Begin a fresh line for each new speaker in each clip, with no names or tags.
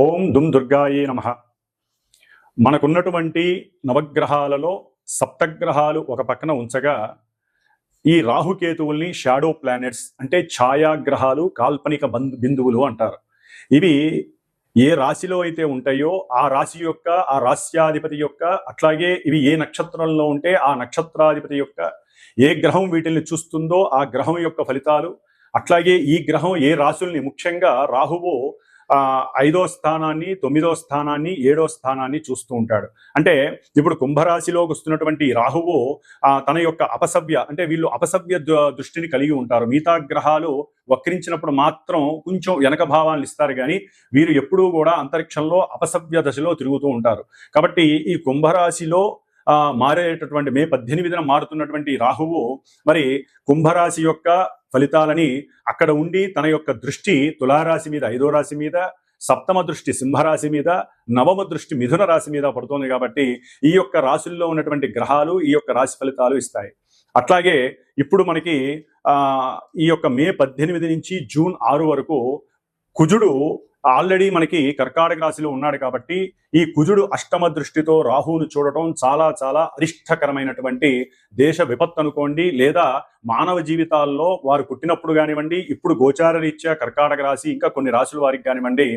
ఓం దుమ్ దుర్గాయే నమ. మనకున్నటువంటి నవగ్రహాలలో సప్తగ్రహాలు ఒక పక్కన ఉంచగా ఈ రాహుకేతువుల్ని షాడో ప్లానెట్స్ అంటే ఛాయాగ్రహాలు కాల్పనిక బంధు బిందువులు అంటారు. ఇవి ఏ రాశిలో అయితే ఉంటాయో ఆ రాశి యొక్క ఆ రాశ్యాధిపతి యొక్క అట్లాగే ఇవి ఏ నక్షత్రంలో ఉంటే ఆ నక్షత్రాధిపతి యొక్క ఏ గ్రహం వీటిని చూస్తుందో ఆ గ్రహం యొక్క ఫలితాలు అట్లాగే ఈ గ్రహం ఏ రాశుల్ని ముఖ్యంగా రాహువు ఐదో స్థానాన్ని తొమ్మిదో స్థానాన్ని ఏడో స్థానాన్ని చూస్తూ ఉంటాడు. అంటే ఇప్పుడు కుంభరాశిలోకి వస్తున్నటువంటి రాహువు తన యొక్క అపసవ్య అంటే వీళ్ళు అపసవ్య దృష్టిని కలిగి ఉంటారు. మిగతా గ్రహాలు వక్రించినప్పుడు మాత్రం కొంచెం వెనక భావాలను ఇస్తారు కానీ వీరు ఎప్పుడూ కూడా అంతరిక్షంలో అపసవ్య దశలో తిరుగుతూ ఉంటారు. కాబట్టి ఈ కుంభరాశిలో మారేటటువంటి మే పద్దెనిమిదిన మారుతున్నటువంటి రాహువు మరి కుంభరాశి యొక్క ఫలితాలని అక్కడ ఉండి తన యొక్క దృష్టి తులారాశి మీద ఐదో రాశి మీద సప్తమ దృష్టి సింహరాశి మీద నవమ దృష్టి మిథున రాశి మీద పడుతోంది కాబట్టి ఈ యొక్క రాశుల్లో ఉన్నటువంటి గ్రహాలు ఈ యొక్క రాశి ఫలితాలు ఇస్తాయి. అట్లాగే ఇప్పుడు మనకి ఆ ఈ యొక్క మే పద్దెనిమిది నుంచి జూన్ ఆరు వరకు కుజుడు ఆల్రెడీ మనకి కర్కాటక రాశిలో ఉన్నాడు కాబట్టి ఈ కుజుడు అష్టమ దృష్టితో రాహువును చూడటం చాలా చాలా అరిష్టకరమైనటువంటి దేశ విపత్తు అనుకోండి లేదా మానవ జీవితాల్లో వారు పుట్టినప్పుడు కానివ్వండి ఇప్పుడు గోచార రీత్యా కర్కాటక రాశి ఇంకా కొన్ని రాశుల వారికి కానివ్వండి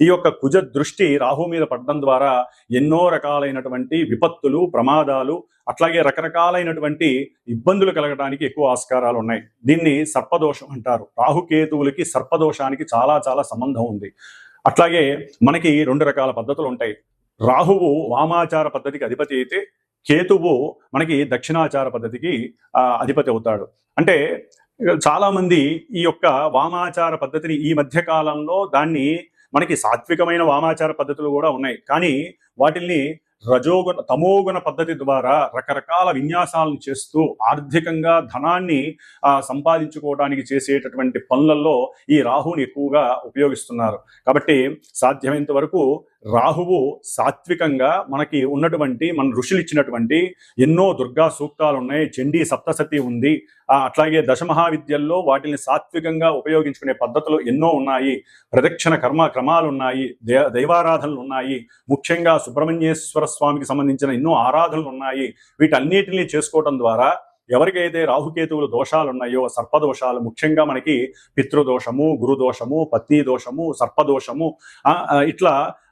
ఈ యొక్క కుజ దృష్టి రాహు మీద పడడం ద్వారా ఎన్నో రకాలైనటువంటి విపత్తులు ప్రమాదాలు అట్లాగే రకరకాలైనటువంటి ఇబ్బందులు కలగడానికి ఎక్కువ ఆస్కారాలు ఉన్నాయి. దీన్ని సర్పదోషం అంటారు. రాహుకేతువులకి సర్పదోషానికి చాలా చాలా సంబంధం ఉంది. అట్లాగే మనకి రెండు రకాల పద్ధతులు ఉంటాయి. రాహువు వామాచార పద్ధతికి అధిపతి అయితే కేతువు మనకి దక్షిణాచార పద్ధతికి అధిపతి అవుతాడు. అంటే చాలామంది ఈ యొక్క వామాచార పద్ధతిని ఈ మధ్య కాలంలో దాన్ని మనకి సాత్వికమైన వామాచార పద్ధతులు కూడా ఉన్నాయి. కానీ వాటిల్ని రజోగుణ తమోగుణ పద్ధతి ద్వారా రకరకాల విన్యాసాలను చేస్తూ ఆర్థికంగా ధనాన్ని ఆ, సంపాదించుకోవడానికి చేసేటటువంటి పనులలో ఈ రాహుని ఎక్కువగా ఉపయోగిస్తున్నారు. కాబట్టి సాధ్యమైనంత వరకు రాహువు సాత్వికంగా మనకి ఉన్నటువంటి మన ఋషులు ఇచ్చినటువంటి ఎన్నో దుర్గా సూక్తాలు ఉన్నాయి చండీ సప్తసతి ఉంది. అట్లాగే దశమహావిద్యల్లో వాటిని సాత్వికంగా ఉపయోగించుకునే పద్ధతులు ఎన్నో ఉన్నాయి. ప్రదక్షిణ కర్మ క్రమాలు ఉన్నాయి దే దైవారాధనలు ఉన్నాయి ముఖ్యంగా సుబ్రహ్మణ్యేశ్వర స్వామికి సంబంధించిన ఎన్నో ఆరాధనలు ఉన్నాయి వీటన్నిటిని చేసుకోవటం ద్వారా ఎవరికైతే రాహుకేతువుల దోషాలు ఉన్నాయో సర్పదోషాలు ముఖ్యంగా మనకి పితృదోషము గురుదోషము పత్ని దోషము సర్పదోషము ఇట్లా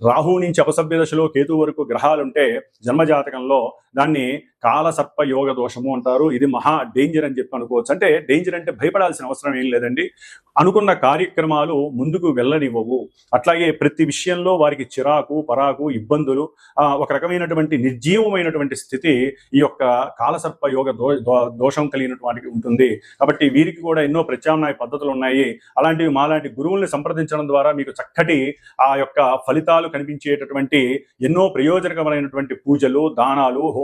రాహు నుంచి అపసభ్య దశలో కేతు వరకు గ్రహాలుంటే జన్మజాతకంలో దాన్ని కాలసర్ప యోగ దోషము అంటారు. ఇది మహా డేంజర్ అని చెప్పి అనుకోవచ్చు. అంటే డేంజర్ అంటే భయపడాల్సిన అవసరం ఏం లేదండి. అనుకున్న కార్యక్రమాలు ముందుకు వెళ్ళనివ్వవు. అట్లాగే ప్రతి విషయంలో వారికి చిరాకు పరాకు ఇబ్బందులు ఆ, ఒక రకమైనటువంటి నిర్జీవమైనటువంటి స్థితి ఈ యొక్క కాలసర్ప యోగ దోషం కలిగినటువంటి ఉంటుంది. కాబట్టి వీరికి కూడా ఎన్నో ప్రత్యామ్నాయ పద్ధతులు ఉన్నాయి. అలాంటివి మాలాంటి గురువుల్ని సంప్రదించడం ద్వారా మీకు చక్కటి ఆ యొక్క ఫలితాలు కనిపించేటటువంటి ఎన్నో ప్రయోజనకరమైనటువంటి పూజలు దానాలు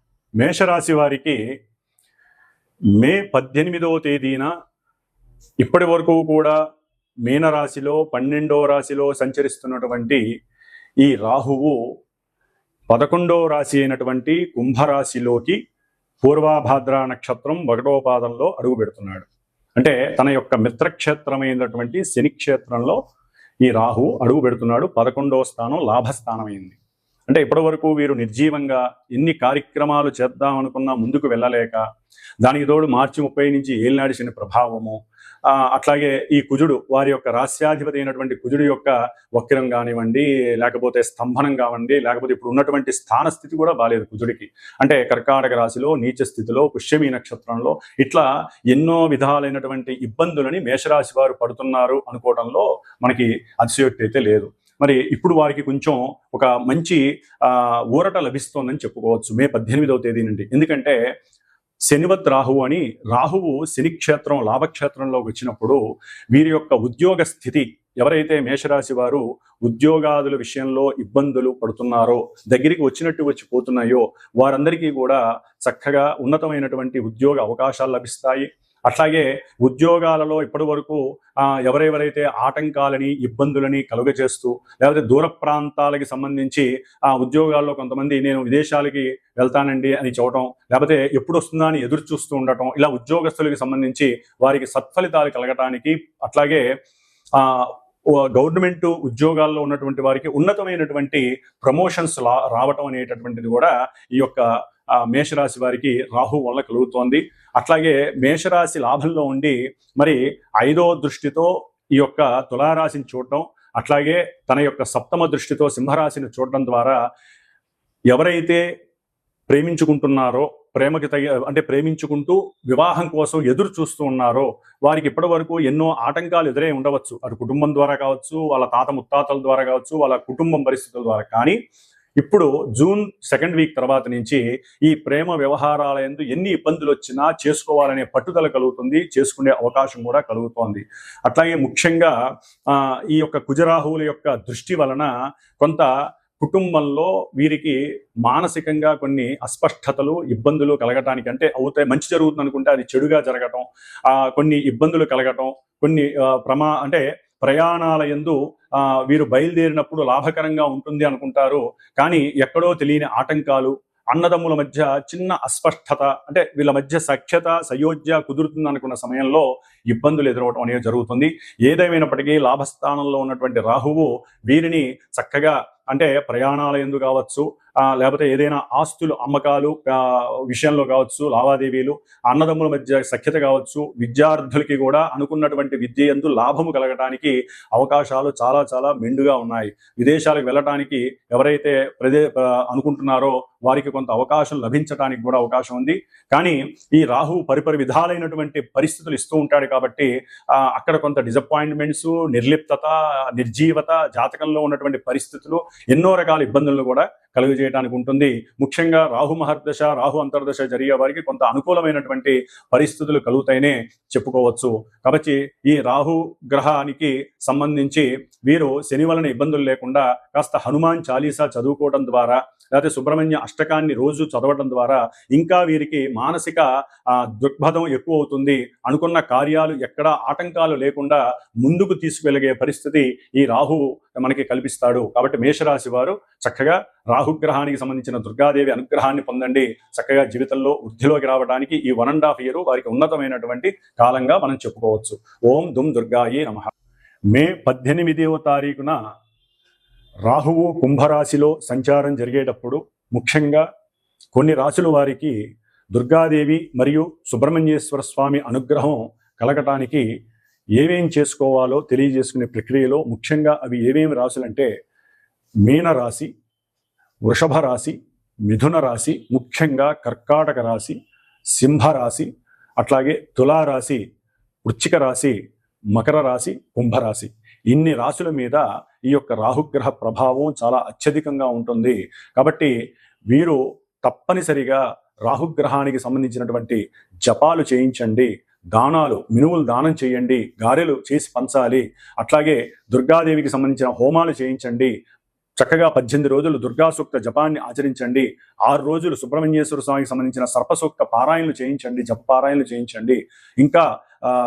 మేషరాశి వారికి మే పద్దెనిమిదవ తేదీన ఇప్పటి వరకు కూడా మీనరాశిలో పన్నెండవ రాశిలో సంచరిస్తున్నటువంటి ఈ రాహువు పదకొండవ రాశి అయినటువంటి కుంభరాశిలోకి పూర్వాభాద్ర నక్షత్రం ఒకటవ పాదంలో అడుగు పెడుతున్నాడు. అంటే తన యొక్క మిత్రక్షేత్రమైనటువంటి శని క్షేత్రంలో ఈ రాహు అడుగు పెడుతున్నాడు. పదకొండవ స్థానం లాభస్థానమైంది. అంటే ఇప్పటి వరకు వీరు నిర్జీవంగా ఎన్ని కార్యక్రమాలు చేద్దాం అనుకున్నా ముందుకు వెళ్ళలేక దానికి తోడు మార్చి ముప్పై నుంచి ఏలినాడిసిన ప్రభావము అట్లాగే ఈ కుజుడు వారి యొక్క రాస్యాధిపతి అయినటువంటి కుజుడు యొక్క వక్రం కానివ్వండి లేకపోతే స్తంభనం కావండి లేకపోతే ఇప్పుడు ఉన్నటువంటి స్థాన స్థితి కూడా బాలేదు కుజుడికి. అంటే కర్కాటక రాశిలో నీచ స్థితిలో పుష్యమి నక్షత్రంలో ఇట్లా ఎన్నో విధాలైనటువంటి ఇబ్బందులని మేషరాశి వారు పడుతున్నారు అనుకోవడంలో మనకి అతిశయోక్తి అయితే లేదు. మరి ఇప్పుడు వారికి కొంచెం ఒక మంచి ఊరట లభిస్తోందని చెప్పుకోవచ్చు. మే పద్దెనిమిదవ తేదీ నుండి. ఎందుకంటే శనివత్ రాహువు అని రాహువు శని క్షేత్రం లాభక్షేత్రంలోకి వచ్చినప్పుడు వీరి యొక్క ఉద్యోగ స్థితి ఎవరైతే మేషరాశి వారు ఉద్యోగాదుల విషయంలో ఇబ్బందులు పడుతున్నారో దగ్గరికి వచ్చినట్టు వచ్చి పోతున్నాయో వారందరికీ కూడా చక్కగా ఉన్నతమైనటువంటి ఉద్యోగ అవకాశాలు లభిస్తాయి. అట్లాగే ఉద్యోగాలలో ఇప్పటి వరకు ఆ, ఎవరెవరైతే ఆటంకాలని ఇబ్బందులని కలుగజేస్తూ లేకపోతే దూర ప్రాంతాలకి సంబంధించి ఆ ఉద్యోగాల్లో కొంతమంది నేను విదేశాలకి వెళ్తానండి అని చెప్పడం లేకపోతే ఎప్పుడు వస్తుందా అని ఎదురు చూస్తూ ఉండటం ఇలా ఉద్యోగస్తులకి సంబంధించి వారికి సత్ఫలితాలు కలగటానికి అట్లాగే ఆ గవర్నమెంట్ ఉద్యోగాల్లో ఉన్నటువంటి వారికి ఉన్నతమైనటువంటి ప్రమోషన్స్ లా రావటం అనేటటువంటిది కూడా ఈ యొక్క మేషరాశి వారికి రాహు వల్ల కలుగుతోంది. అట్లాగే మేషరాశి లాభంలో ఉండి మరి ఐదో దృష్టితో ఈ యొక్క తులారాశిని చూడటం అట్లాగే తన యొక్క సప్తమ దృష్టితో సింహరాశిని చూడటం ద్వారా ఎవరైతే ప్రేమించుకుంటున్నారో ప్రేమకి తగ అంటే ప్రేమించుకుంటూ వివాహం కోసం ఎదురు చూస్తూ ఉన్నారో వారికి ఇప్పటి వరకు ఎన్నో ఆటంకాలు ఎదురై ఉండవచ్చు. అటు కుటుంబం ద్వారా కావచ్చు వాళ్ళ తాత ముత్తాతల ద్వారా కావచ్చు వాళ్ళ కుటుంబం పరిస్థితుల ద్వారా. కానీ ఇప్పుడు జూన్ సెకండ్ వీక్ తర్వాత నుంచి ఈ ప్రేమ వ్యవహారాల యందు ఎన్ని ఇబ్బందులు వచ్చినా చేసుకోవాలనే పట్టుదల కలుగుతుంది చేసుకునే అవకాశం కూడా కలుగుతోంది. అట్లాగే ముఖ్యంగా ఈ యొక్క కుజరాహువుల యొక్క దృష్టి వలన కొంత కుటుంబంలో వీరికి మానసికంగా కొన్ని అస్పష్టతలు ఇబ్బందులు కలగటానికి అంటే అవుతాయి మంచి జరుగుతుంది అనుకుంటే అది చెడుగా జరగటం కొన్ని ఇబ్బందులు కలగటం కొన్ని ప్రమా అంటే ప్రయాణాల యందు వీరు బయలుదేరినప్పుడు లాభకరంగా ఉంటుంది అనుకుంటారు. కానీ ఎక్కడో తెలియని ఆటంకాలు అన్నదమ్ముల మధ్య చిన్న అస్పష్టత అంటే వీళ్ళ మధ్య సఖ్యత సయోధ్య కుదురుతుంది అనుకున్న సమయంలో ఇబ్బందులు ఎదురవటం అనేది జరుగుతుంది. ఏదేమైనప్పటికీ లాభస్థానంలో ఉన్నటువంటి రాహువు వీరిని చక్కగా అంటే ప్రయాణాల ఎందు కావచ్చు లేకపోతే ఏదైనా ఆస్తులు అమ్మకాలు విషయంలో కావచ్చు లావాదేవీలు అన్నదమ్ముల మధ్య సఖ్యత కావచ్చు విద్యార్థులకి కూడా అనుకున్నటువంటి విద్య ఎందు లాభము కలగటానికి అవకాశాలు చాలా చాలా మెండుగా ఉన్నాయి. విదేశాలకు వెళ్ళటానికి ఎవరైతే ప్రదే అనుకుంటున్నారో వారికి కొంత అవకాశం లభించడానికి కూడా అవకాశం ఉంది. కానీ ఈ రాహు పరిపరి విధాలైనటువంటి పరిస్థితులు ఇస్తూ ఉంటాడు కాబట్టి అక్కడ కొంత డిసప్పాయింట్మెంట్స్ నిర్లిప్తత నిర్జీవత జాతకంలో ఉన్నటువంటి పరిస్థితులు ఎన్నో రకాల ఇబ్బందులను కూడా కలుగజేయడానికి ఉంటుంది ముఖ్యంగా రాహు మహర్దశ రాహు అంతర్దశ జరిగే వారికి కొంత అనుకూలమైనటువంటి పరిస్థితులు కలుగుతాయనే చెప్పుకోవచ్చు. కాబట్టి ఈ రాహు గ్రహానికి సంబంధించి వీరు శని వలన ఇబ్బందులు లేకుండా కాస్త హనుమాన్ చాలీసా చదువుకోవడం ద్వారా లేకపోతే సుబ్రహ్మణ్య అష్టకాన్ని రోజు చదవడం ద్వారా ఇంకా వీరికి మానసిక దృక్పథం ఎక్కువ అవుతుంది అనుకున్న కార్యాలు ఎక్కడా ఆటంకాలు లేకుండా ముందుకు తీసుకెళ్ళగే పరిస్థితి ఈ రాహు మనకి కల్పిస్తాడు. కాబట్టి మేషరాశి వారు చక్కగా రాహుగ్రహానికి సంబంధించిన దుర్గాదేవి అనుగ్రహాన్ని పొందండి. చక్కగా జీవితంలో వృద్ధిలోకి రావడానికి ఈ వన్ అండ్ హాఫ్ ఇయర్ వారికి ఉన్నతమైనటువంటి కాలంగా మనం చెప్పుకోవచ్చు. ఓం దుమ్ దుర్గాయే నమ. మే పద్దెనిమిదవ తారీఖున రాహువు కుంభరాశిలో సంచారం జరిగేటప్పుడు ముఖ్యంగా కొన్ని రాశుల వారికి దుర్గాదేవి మరియు సుబ్రహ్మణ్యేశ్వర స్వామి అనుగ్రహం కలగటానికి ఏమేం చేసుకోవాలో తెలియజేసుకునే ప్రక్రియలో ముఖ్యంగా అవి ఏమేమి రాశులంటే మీనరాశి వృషభ రాశి మిథున రాశి ముఖ్యంగా కర్కాటక రాశి సింహ రాశి అట్లాగే తులారాశి వృచ్చిక రాశి మకర రాశి కుంభరాశి. ఇన్ని రాశుల మీద ఈ యొక్క రాహుగ్రహ ప్రభావం చాలా అత్యధికంగా ఉంటుంది. కాబట్టి వీరు తప్పనిసరిగా రాహుగ్రహానికి సంబంధించినటువంటి జపాలు చేయించండి. దానాలు మినువులు దానం చేయండి. గారెలు చేసి పంచాలి. అట్లాగే దుర్గాదేవికి సంబంధించిన హోమాలు చేయించండి. చక్కగా పద్దెనిమిది రోజులు దుర్గా సూక్త జపాన్ని ఆచరించండి. ఆరు రోజులు సుబ్రహ్మణ్యేశ్వర స్వామికి సంబంధించిన సర్పసూక్త పారాయణలు చేయించండి జప పారాయణలు చేయించండి. ఇంకా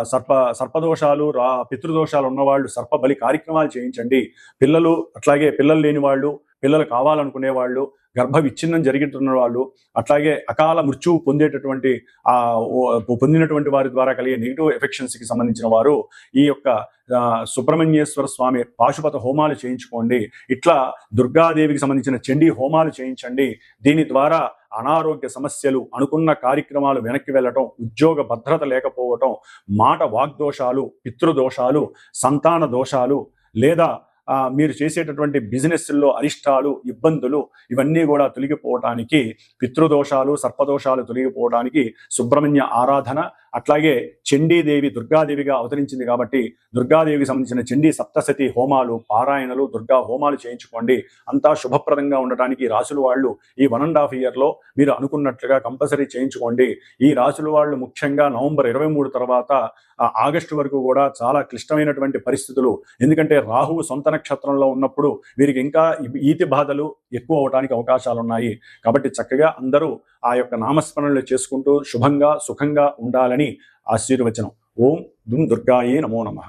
సర్ప సర్పదోషాలు రా పితృదోషాలు ఉన్నవాళ్ళు సర్ప బలి కార్యక్రమాలు చేయించండి. పిల్లలు అట్లాగే పిల్లలు లేని వాళ్ళు పిల్లలు కావాలనుకునే వాళ్ళు గర్భ విచ్ఛిన్నం జరుగుతున్న వాళ్ళు అట్లాగే అకాల మృత్యువు పొందేటటువంటి ఆ పొందినటువంటి వారి ద్వారా కలిగే నెగిటివ్ ఎఫెక్షన్స్కి సంబంధించిన వారు ఈ యొక్క సుబ్రహ్మణ్యేశ్వర స్వామి పాశుపత హోమాలు చేయించుకోండి. ఇట్లా దుర్గాదేవికి సంబంధించిన చండీ హోమాలు చేయించండి. దీని ద్వారా అనారోగ్య సమస్యలు అనుకున్న కార్యక్రమాలు వెనక్కి వెళ్ళటం ఉద్యోగ భద్రత లేకపోవటం మాట వాగ్దోషాలు పితృదోషాలు సంతాన దోషాలు లేదా మీరు చేసేటటువంటి బిజినెస్లో అరిష్టాలు ఇబ్బందులు ఇవన్నీ కూడా తొలగిపోవటానికి పితృదోషాలు సర్పదోషాలు తొలగిపోవడానికి సుబ్రహ్మణ్య ఆరాధన అట్లాగే చండీదేవి దుర్గాదేవిగా అవతరించింది కాబట్టి దుర్గాదేవికి సంబంధించిన చండీ సప్తశతి హోమాలు పారాయణలు దుర్గా హోమాలు చేయించుకోండి. అంతా శుభప్రదంగా ఉండటానికి రాసుల వాళ్ళు ఈ వన్ అండ్ హాఫ్ ఇయర్లో మీరు అనుకున్నట్లుగా కంపల్సరీ చేయించుకోండి. ఈ రాసుల వాళ్ళు ముఖ్యంగా నవంబర్ ఇరవై మూడు తర్వాత ఆగస్టు వరకు కూడా చాలా క్లిష్టమైనటువంటి పరిస్థితులు. ఎందుకంటే రాహువు సొంత నక్షత్రంలో ఉన్నప్పుడు వీరికి ఇంకా ఈతి బాధలు ఎక్కువ అవడానికి అవకాశాలు ఉన్నాయి కాబట్టి చక్కగా అందరూ ఆ యొక్క నామస్మరణలు చేసుకుంటూ శుభంగా సుఖంగా ఉండాలని ఆశీర్వచనం. ఓం దుం దుర్గాయే నమో నమః.